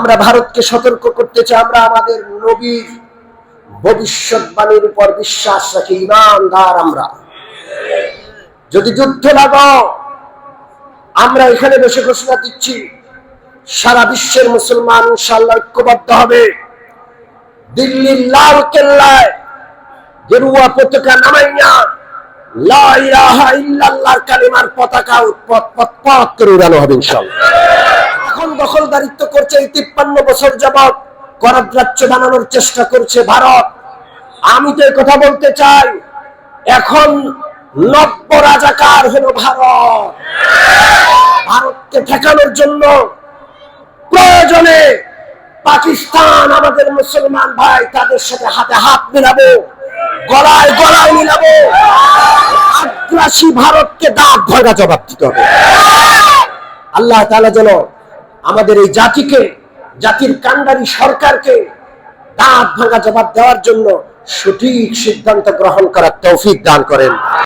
আমরা ভারতকে সতর্ক করতে চাই, আমরা আমাদের নবীর ভবিষ্যৎবাণীর উপর বিশ্বাস রাখি, ইমানদার আমরা। যদি যুদ্ধ লাগাও, আমরা এখানে বসে ঘোষণা দিচ্ছি, সারা বিশ্বের মুসলমান ইনশাল্লাহ ঐক্যবদ্ধ হবে। দিল্লির লাল কেল্লায় গেরুয়া পতাকা নামাইয়া লাইলাহা ইল্লাল্লাহর কালিমার পতাকা উৎপত পথ করে উড়ানো হবে ইনশাল্লাহ দখলদারিত্ব করছে এই তিপ্পান্ন বছর যাবৎ করাত রাজ্য বানানোর চেষ্টা করছে ভারত। আমি তো কথা বলতে চাই, এখন নব্য রাজাকার হলো ভারত। ভারতকে ঠেকানোর জন্য প্রয়োজনে পাকিস্তান, আমাদের মুসলমান ভাই, তাদের সাথে হাতে হাত মিলাবো, গলায় গলায় মিলাবো। আগ্রাসী ভারতকে দাঁত ভাঙা জবাব দিতে হবে। আল্লাহ তাআলা যেন আমাদের এই জাতিকে, জাতির কান্ডারি সরকারকে দাঁত ভাঙা জবাব দেওয়ার জন্য সঠিক সিদ্ধান্ত গ্রহণ করার তৌফিক দান করেন।